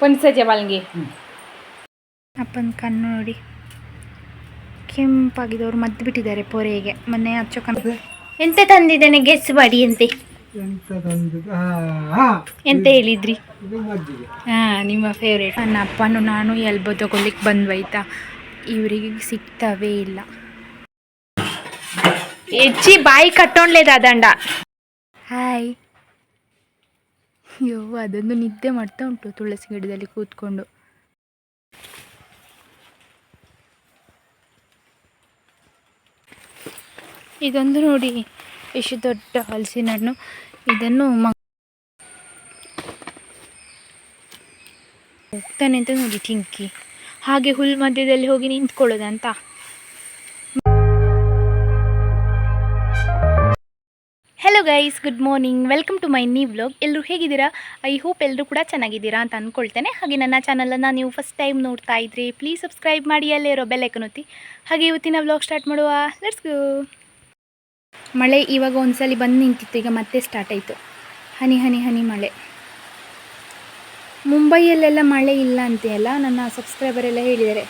ಪಂಚಜ ಬಾಲ್ಗೆ ಅಪ್ಪನ ಕಣ್ಣು ನೋಡಿ. ಕೆಂಪಾಗಿದೆ ಅವ್ರು ಮದ್ದು ಬಿಟ್ಟಿದ್ದಾರೆ ಪೊರೆಗೆ. ಮೊನ್ನೆ ಹಚ್ಚೋ ಎಂತ ತಂದಿದ್ದೇನೆ ಗೆಸ್ ಮಾಡಿ ಅಂತೆ. ಎಂತ ಹೇಳಿದ್ರಿ? ಹಾ ನಿಮ್ಮ ಫೇವ್ರೇಟ್ ನನ್ನ ಅಪ್ಪನು ನಾನು ಎಲ್ಬೋ ತಗೊಳ್ಲಿಕ್ಕೆ ಬಂದ್ವೈತಾ? ಇವರಿಗೆ ಸಿಗ್ತವೇ ಇಲ್ಲ. ಹೆಚ್ಚಿ ಬಾಯಿ ಕಟ್ಟೊಂಡ್ಲೇದ ದಂಡ ಹಾಯ್. ಅಯ್ಯೋ ಅದೊಂದು ನಿದ್ದೆ ಮಾಡ್ತಾ ಉಂಟು ತುಳಸಿ ಗಿಡದಲ್ಲಿ ಕೂತ್ಕೊಂಡು. ಇದೊಂದು ನೋಡಿ ಎಷ್ಟು ದೊಡ್ಡ ಹಲಸಿನ ಹಣ್ಣು ಇದನ್ನು ಹೋಗ್ತಾನೆ ಅಂತ ನೋಡಿ, ಟಿಂಕಿ. ಹಾಗೆ ಹುಲ್ ಮಧ್ಯದಲ್ಲಿ ಹೋಗಿ ನಿಂತ್ಕೊಳ್ಳೋದಂತ hello guys good morning welcome to my new vlog ಎಲ್ಲರೂ ಹೇಗಿದ್ದೀರಾ? ಐ ಹೋಪ್ ಎಲ್ಲರೂ ಕೂಡ ಚೆನ್ನಾಗಿದ್ದೀರಾ ಅಂತ ಅಂದ್ಕೊಳ್ತೇನೆ ಹಾಗೆ ನನ್ನ ಚಾನಲನ್ನು ನೀವು ಫಸ್ಟ್ ಟೈಮ್ ನೋಡ್ತಾ ಇದ್ರಿ ಪ್ಲೀಸ್ ಸಬ್ಸ್ಕ್ರೈಬ್ ಮಾಡಿ, ಅಲ್ಲೇ ಇರೋ ಬೆಲ್ಲೈಕನ್ ಒತ್ತಿ. ಹಾಗೆ ಇವತ್ತಿನ ವ್ಲಾಗ್ ಸ್ಟಾರ್ಟ್ ಮಾಡುವ. ಲೆಟ್ಸ್ ಗೋ ಮಳೆ ಇವಾಗ ಒಂದ್ಸಲಿ ಬಂದು ನಿಂತಿತ್ತು, ಈಗ ಮತ್ತೆ ಸ್ಟಾರ್ಟ್ ಆಯಿತು. ಹನಿ ಹನಿ ಹನಿ ಮಳೆ. ಮುಂಬೈಯಲ್ಲೆಲ್ಲ ಮಳೆ ಇಲ್ಲ ಅಂತೆಯಲ್ಲ ನನ್ನ ಸಬ್ಸ್ಕ್ರೈಬರ್ ಎಲ್ಲ ಹೇಳಿದ್ದಾರೆ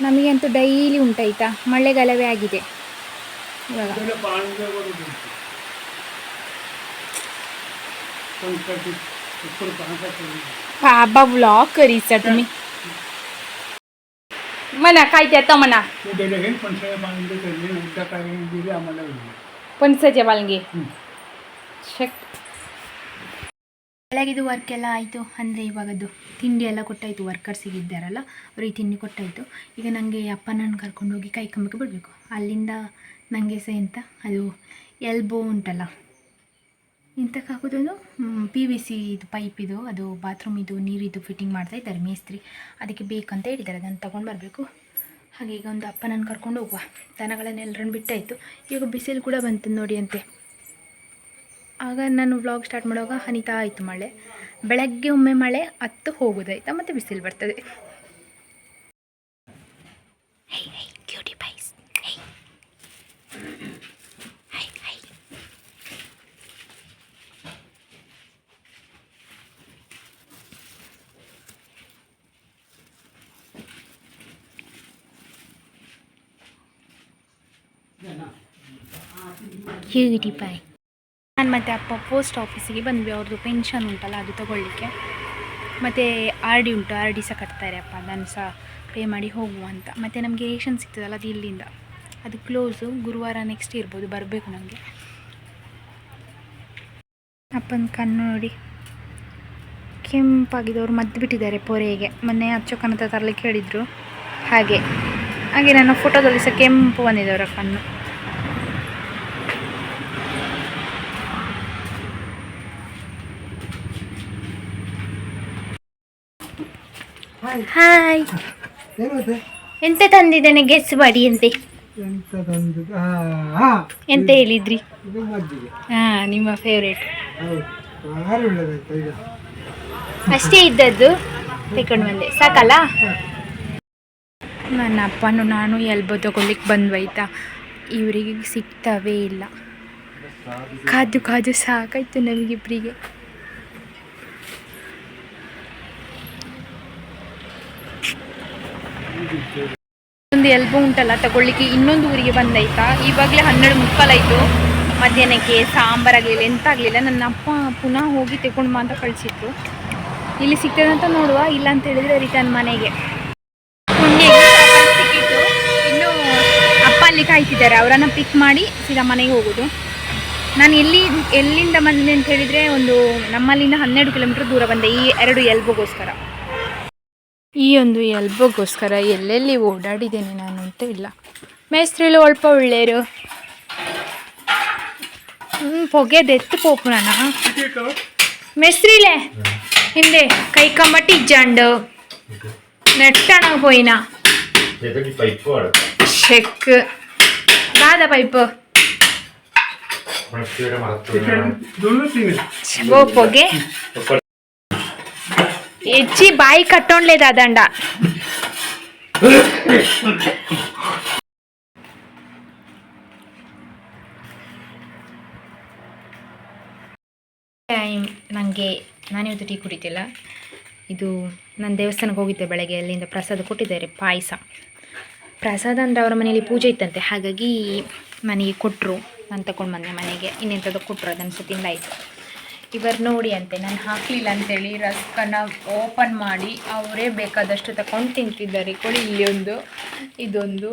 ನಮಗಂತೂ ಡೈಲಿ ಉಂಟಾಯ್ತಾ ಮಳೆಗಾಲವೇ ಆಗಿದೆ ಇವಾಗ त्याला पाणी वगैरे द्यायचं. पंचायती उपर पाण्याचा बाबा व्लॉग करीचा तुम्ही म्हणा काय त्यात म्हणा ते दिले हे पंचायत पाणी त्यांनी उलटा काही ಬೆಳಗಿದು ವರ್ಕ್ ಎಲ್ಲ ಆಯಿತು. ಅಂದರೆ ಇವಾಗದ್ದು ತಿಂಡಿ ಎಲ್ಲ ಕೊಟ್ಟಾಯಿತು ವರ್ಕರ್ಸಿಗೆ ಇದ್ದಾರಲ್ಲ ಅವ್ರಿಗೆ ತಿಂಡಿ ಕೊಟ್ಟಾಯಿತು. ಈಗ ನನಗೆ ಅಪ್ಪನನ್ನು ಕರ್ಕೊಂಡು ಹೋಗಿ ಕೈ ಕಂಬಕ್ಕೆ ಬಿಡಬೇಕು. ಅಲ್ಲಿಂದ ನನಗೆ ಸಹ ಎಂತ, ಅದು ಎಲ್ಬೋ ಉಂಟಲ್ಲ. ಇಂಥಕ್ಕೆ ಹಾಕೋದೊಂದು ಪಿ ವಿ ಸಿ ಇದು ಪೈಪ್ ಇದು, ಅದು ಬಾತ್ರೂಮ್ ಇದು ನೀರಿದು ಫಿಟ್ಟಿಂಗ್ ಮಾಡ್ತಾ ಇದ್ದಾರೆ ಮೇಸ್ತ್ರಿ. ಅದಕ್ಕೆ ಬೇಕಂತ ಹೇಳಿದ್ದಾರೆ, ಅದನ್ನು ತೊಗೊಂಡು ಬರಬೇಕು. ಹಾಗೆ ಈಗ ಒಂದು ಅಪ್ಪನನ್ನು ಕರ್ಕೊಂಡು ಹೋಗುವ. ದನಗಳನ್ನೆಲ್ಲರನ್ನು ಬಿಟ್ಟಾಯಿತು. ಈಗ ಬಿಸಿಲು ಕೂಡ ಬಂತು ನೋಡಿ ಅಂತೆ ಆಗ ನಾನು ವ್ಲಾಗ್ ಸ್ಟಾರ್ಟ್ ಮಾಡುವಾಗ ಹನಿತಾ ಆಯಿತು ಮಳೆ. ಬೆಳಗ್ಗೆ ಒಮ್ಮೆ ಮಳೆ ಹತ್ತು ಹೋಗೋದಾಯ್ತಾ ಮತ್ತು ಬಿಸಿಲು ಬರ್ತದೆ. ಕ್ಯೂಟಿ ಬಾಯ್ ನಾನು ಮತ್ತು ಅಪ್ಪ ಪೋಸ್ಟ್ ಆಫೀಸಿಗೆ ಬಂದ್ವಿ, ಅವ್ರದ್ದು ಪೆನ್ಷನ್ ಉಂಟಲ್ಲ, ಅದು ತಗೊಳ್ಳಿಕ್ಕೆ. ಮತ್ತು ಆರ್ ಡಿ ಉಂಟು, ಆರ್ ಡಿ ಸಹ ಕಟ್ತಾರೆ ಅಪ್ಪ, ಅದನ್ನು ಸಹ ಪೇ ಮಾಡಿ ಹೋಗುವ ಅಂತ. ಮತ್ತು ನಮಗೆ ರೇಷನ್ ಸಿಗ್ತದಲ್ಲ ಅದು ಇಲ್ಲಿಂದ. ಅದು ಕ್ಲೋಸು ಗುರುವಾರ ನೆಕ್ಸ್ಟ್ ಇರ್ಬೋದು, ಬರಬೇಕು ನಮಗೆ. ಅಪ್ಪನ ಕಣ್ಣು ನೋಡಿ. ಕೆಂಪಾಗಿದ್ದವ್ರು ಮದ್ದು ಬಿಟ್ಟಿದ್ದಾರೆ ಪೊರೆಗೆ. ಮೊನ್ನೆ ಹಚ್ಚೋ ಕನ್ನತ ತರಲಿಕ್ಕೆ ಹೇಳಿದರು. ಹಾಗೆ. ಹಾಗೆ ನನ್ನ ಫೋಟೋದಲ್ಲಿ ಸಹ ಕೆಂಪು ಬಂದಿದೆ ಅವರ ಕಣ್ಣು. ಹಾಯ್ ಎಂತ ತಂದಿದ್ದೇನೆ ಗೆಸ್ ಮಾಡಿ ಅಂತೆ ಎಂತ ಎಂತ ಹೇಳಿದ್ರಿ? ಹಾ ನಿಮ್ಮ ಫೇವ್ರೇಟ್ ಅಷ್ಟೇ ಇದ್ದದ್ದು. ತಗೊಂಡು ಬಂದೆ. ಸಾಕಲ್ಲ? ನನ್ನ ಅಪ್ಪನು ನಾನು ಎಲ್ಬೋ ತಗೊಳ್ಲಿಕ್ಕೆ ಬಂದ್ವೈತಾ ಇವರಿಗೆ ಸಿಗ್ತವೇ ಇಲ್ಲ. ಕಾದು ಕಾದು ಸಾಕಾಯ್ತು ನಮಗಿಬ್ಬರಿಗೆ ಒಂದು ಎಲ್ಬೋ ಉಂಟಲ್ಲ, ತಗೊಳ್ಳಿಕ್ಕೆ ಇನ್ನೊಂದು ಊರಿಗೆ ಬಂದಾಯ್ತಾ? ಇವಾಗಲೇ ಹನ್ನೆರಡು ಮುಕ್ಕಾಲಾಯ್ತು. ಮಧ್ಯಾಹ್ನಕ್ಕೆ ಸಾಂಬಾರಾಗಲಿಲ್ಲ ಎಂತ ಆಗಲಿಲ್ಲ. ನನ್ನ ಅಪ್ಪ ಪುನಃ ಹೋಗಿ ತಗೊಂಡು ಮಾತ್ರ ಕಳಿಸಿದ್ರು. ಇಲ್ಲಿ ಸಿಗ್ತದೆ ಅಂತ ನೋಡುವ, ಇಲ್ಲ ಅಂತ ಹೇಳಿದ್ರೆ ರಿಟರ್ನ್ ಮನೆಗೆ. ಸಿಕ್ಕಿತ್ತು ಇನ್ನು ಅಪ್ಪ ಅಲ್ಲಿ ಕಾಯ್ತಿದ್ದಾರೆ. ಅವರನ್ನು ಪಿಕ್ ಮಾಡಿ ಸೀದಾ ಮನೆಗೆ ಹೋಗೋದು. ನಾನು ಎಲ್ಲಿ, ಎಲ್ಲಿಂದ ಬಂದೆ ಅಂತ ಹೇಳಿದರೆ ಒಂದು ನಮ್ಮಲ್ಲಿಂದ ಹನ್ನೆರಡು ಕಿಲೋಮೀಟ್ರ್ ದೂರ ಬಂದೆ, ಈ ಎರಡು ಎಲ್ಬೋಗೋಸ್ಕರ. ಈ ಒಂದು ಎಲ್ಬೋಗೋಸ್ಕರ ಎಲ್ಲೆಲ್ಲಿ ಓಡಾಡಿದ್ದೇನೆ ನಾನು ಅಂತ ಇಲ್ಲ. ಮೇಸ್ತ್ರಿಲು ಒಲ್ಪ ಒಳ್ಳೆಯರು. ಪೊಗೆದೆತ್ತು ಪೋಪು ನಾನು ಮೇಸ್ತ್ರಿಲೇ ಹಿಂದೆ ಕೈ ಕಮ್ಮಟ್ಟಿ ಇಜ್ಜಂಡು ನೆಟ್ಟಣ ಹೋಯ್ನ. ಚೆಕ್ ಬಾದ ಪೈಪು. ಓ ಪೊಗೆ ఎచ్చి బాయి ದಂಡ. ಟೈಮ್ ನನಗೆ ನಾನಿವತ್ತು ಟೀ ಕುಡಿತಿಲ್ಲ. ಇದು ನಾನು ದೇವಸ್ಥಾನಕ್ಕೆ ಹೋಗಿದ್ದೆ ಬೆಳಗ್ಗೆ, ಅಲ್ಲಿಂದ ಪ್ರಸಾದ ಕೊಟ್ಟಿದ್ದಾರೆ, ಪಾಯಸ. ಪ್ರಸಾದ ಅಂದರೆ ಅವರ ಮನೆಯಲ್ಲಿ ಪೂಜೆ ಇತ್ತಂತೆ, ಹಾಗಾಗಿ ಮನೆಗೆ ಕೊಟ್ಟರು ನಾನು ತಗೊಂಡು ಬಂದೆ ಮನೆಗೆ ಇನ್ನೆಂಥದ್ದು ಕೊಟ್ಟರು ಅದನ್ನು ತಿಂದಾಯಿತು. ಇವರು ನೋಡಿ ಅಂತೆ, ನಾನು ಹಾಕಲಿಲ್ಲ ಅಂತೇಳಿ ರಸ್ಕನ್ನು ಓಪನ್ ಮಾಡಿ ಅವರೇ ಬೇಕಾದಷ್ಟು ತಗೊಂಡು ತಿಂತಿದ್ದಾರೆ. ಕೊಡಿ ಇಲ್ಲಿ ಒಂದು ಇದೊಂದು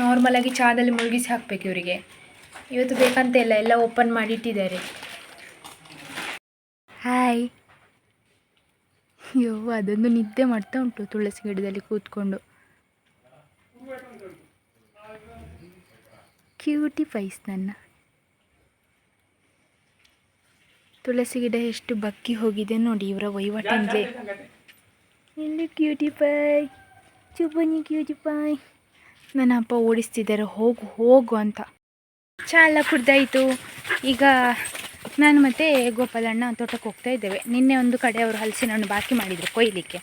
ನಾರ್ಮಲಾಗಿ ಚಾದಲ್ಲಿ ಮುಳುಗಿಸಿ ಹಾಕಬೇಕು ಇವರಿಗೆ. ಇವತ್ತು ಬೇಕಂತ ಇಲ್ಲ, ಎಲ್ಲ ಓಪನ್ ಮಾಡಿ ಇಟ್ಟಿದ್ದಾರೆ. ಹಾಯ್ ಅಯ್ಯೋ ಅದೊಂದು ನಿದ್ದೆ ಮಾಡ್ತಾ ಉಂಟು ತುಳಸಿ ಗಿಡದಲ್ಲಿ ಕೂತ್ಕೊಂಡು. ಕ್ಯೂಟಿ ಪೈಸ್ ನನ್ನ. ತುಳಸಿ ಗಿಡ ಎಷ್ಟು ಬಕ್ಕಿ ಹೋಗಿದೆ ನೋಡಿ ಇವರ ವಹಿವಾಟಂದ್ರೆ ಇಲ್ಲಿ ಕ್ಯೂಟಿ ಪಾಯ್ ಚುಬನಿ ಕ್ಯೂಟಿ ಪಾಯ್ ನನ್ನ ಅಪ್ಪ ಓಡಿಸ್ತಿದ್ದಾರೆ, ಹೋಗು ಹೋಗು ಅಂತ. ಚಾ ಎಲ್ಲ ಕುಡ್ದಾಯಿತು. ಈಗ ನಾನು ಮತ್ತು ಗೋಪಾಲಣ್ಣ ತೋಟಕ್ಕೆ ಹೋಗ್ತಾ ಇದ್ದೇವೆ. ನಿನ್ನೆ ಒಂದು ಕಡೆ ಅವರು ಹಲಸಿನ ಹಣ್ಣು ಬಾಕಿ ಮಾಡಿದರು ಕೊಯ್ಲಿಕ್ಕೆ.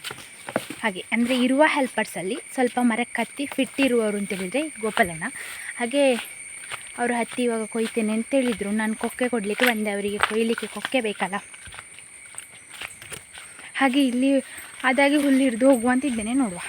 ಹಾಗೆ, ಅಂದರೆ ಇರುವ ಹೆಲ್ಪರ್ಸಲ್ಲಿ ಸ್ವಲ್ಪ ಮರಕ್ಕೆ ಕತ್ತಿ ಫಿಟ್ ಇರುವವರು ಅಂತ ಹೇಳಿದರೆ ಗೋಪಾಲಣ್ಣ. ಹಾಗೆ ಅವರು ಹತ್ತಿ ಇವಾಗ ಕೊಯ್ತೇನೆ ಅಂತ ಹೇಳಿದರು. ನಾನು ಕೊಕ್ಕೆ ಕೊಡಲಿಕ್ಕೆ ಬಂದೆ. ಅವರಿಗೆ ಕೊಯ್ಲಿಕ್ಕೆ ಕೊಕ್ಕೆ ಬೇಕಲ್ಲ. ಹಾಗೆ ಇಲ್ಲಿ ಅದಾಗಿ ಹುಲ್ಲು ಹಿಡಿದು ಹೋಗುವಂತಿದ್ದೇನೆ ನೋಡುವ.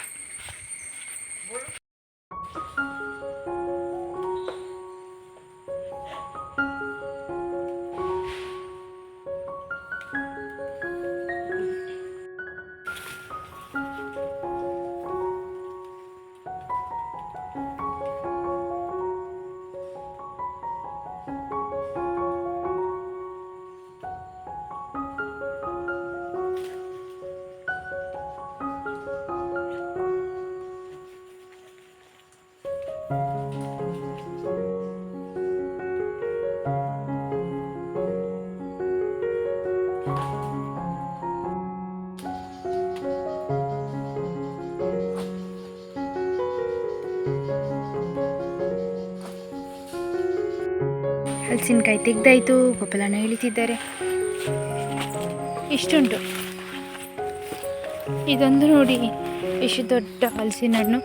ಹಲಸಿನಕಾಯಿ ತೆಗ್ದಾಯಿತು ಗೋಪಾಲಣ್ಣ ಇಳಿತಿದ್ದಾರೆ ಇಷ್ಟುಂಟು. ಇದೊಂದು ನೋಡಿ ಎಷ್ಟು ದೊಡ್ಡ ಹಲಸಿನ ಹಣ್ಣು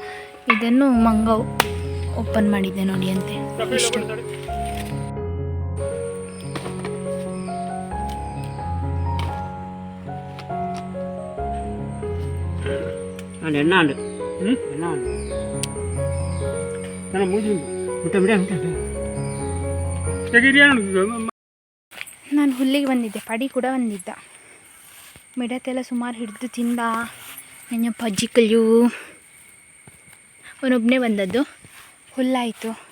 ಇದನ್ನು ಮಂಗ ಓಪನ್ ಮಾಡಿದ್ದೆ ನೋಡಿ ಅಂತೆ. ಇಷ್ಟು. ಮುಟ್ಟ ಮುಟ್ಟ ನಾನು ಹುಲ್ಲಿಗೆ ಬಂದಿದ್ದೆ ಪಡಿ ಕೂಡ ಬಂದಿದ್ದ. ಮಿಡತೆಲ್ಲ ಸುಮಾರು ಹಿಡಿದು ತಿಂದ. ನನ್ನ ಅಜ್ಜಿ ಕಲಿಯು ಅವನೊಬ್ಬನೇ ಬಂದದ್ದು. ಹುಲ್ಲಾಯಿತು.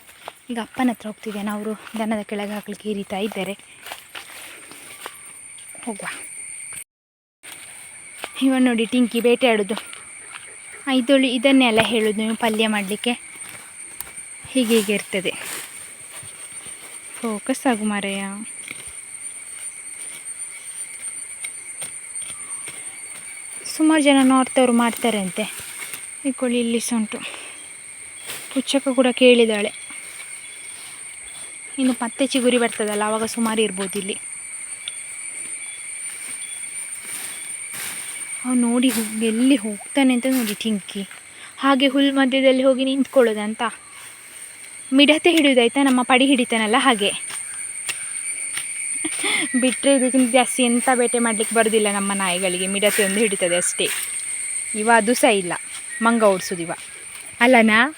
ಈಗ ಅಪ್ಪನ ಹತ್ರ ಹೋಗ್ತಿದ್ದೇನೆ. ಅವರು ದನದ ಕೆಳಗೆ ಹಾಕ್ಲಿಕ್ಕೆ ಇರಿತಾ ಇದ್ದಾರೆ. ಹೋಗುವ. ಇವ ನೋಡಿ ಟಿಂಕಿ ಬೇಟೆ ಆಡೋದು ಇದೊಳ್ಳಿ ಇದನ್ನೇ ಎಲ್ಲ ಹೇಳೋದು ನೀವು ಪಲ್ಯ ಮಾಡಲಿಕ್ಕೆ. ಹೀಗೆ ಹೀಗೆ ಇರ್ತದೆ. ಫೋಕಸ್ ಆಗು ಮಾರಯ್ಯ. ಸುಮಾರು ಜನ ನಾರ್ತ್ ಅವರು ಮಾಡ್ತಾರೆ ಅಂತೆ ಇಟ್ಕೊಳ್ಳಿ ಇಲ್ಲಿ ಸಹ ಉಂಟು ಕೂಡ ಕೇಳಿದಾಳೆ. ಇನ್ನು ಮತ್ತೆ ಚಿಗುರಿ ಬರ್ತದಲ್ಲ ಆವಾಗ ಸುಮಾರು ಇರ್ಬೋದು ಇಲ್ಲಿ. ನೋಡಿ ಎಲ್ಲಿ ಹೋಗ್ತಾನೆ ಅಂತ ನೋಡಿ ಟಿಂಕಿ. ಹಾಗೆ ಹುಲ್ ಮಧ್ಯದಲ್ಲಿ ಹೋಗಿ ನಿಂತ್ಕೊಳ್ಳೋದಂತ. ಮಿಡತೆ ಹಿಡಿಯೋದಾಯ್ತಾ ನಮ್ಮ ಪಡಿ ಹಿಡಿತಾನಲ್ಲ ಹಾಗೆ. ಬಿಟ್ಟರೆ ಇದಕ್ಕಿಂತ ಜಾಸ್ತಿ ಎಂಥ ಬೇಟೆ ಮಾಡಲಿಕ್ಕೆ ಬರೋದಿಲ್ಲ ನಮ್ಮ ನಾಯಿಗಳಿಗೆ, ಮಿಡತೆ ಒಂದು ಹಿಡಿತದೆ ಅಷ್ಟೇ. ಇವ ಅದು ಸಹ ಇಲ್ಲ, ಮಂಗ ಓಡಿಸೋದಿವ. ಅಲ್ಲನಾ?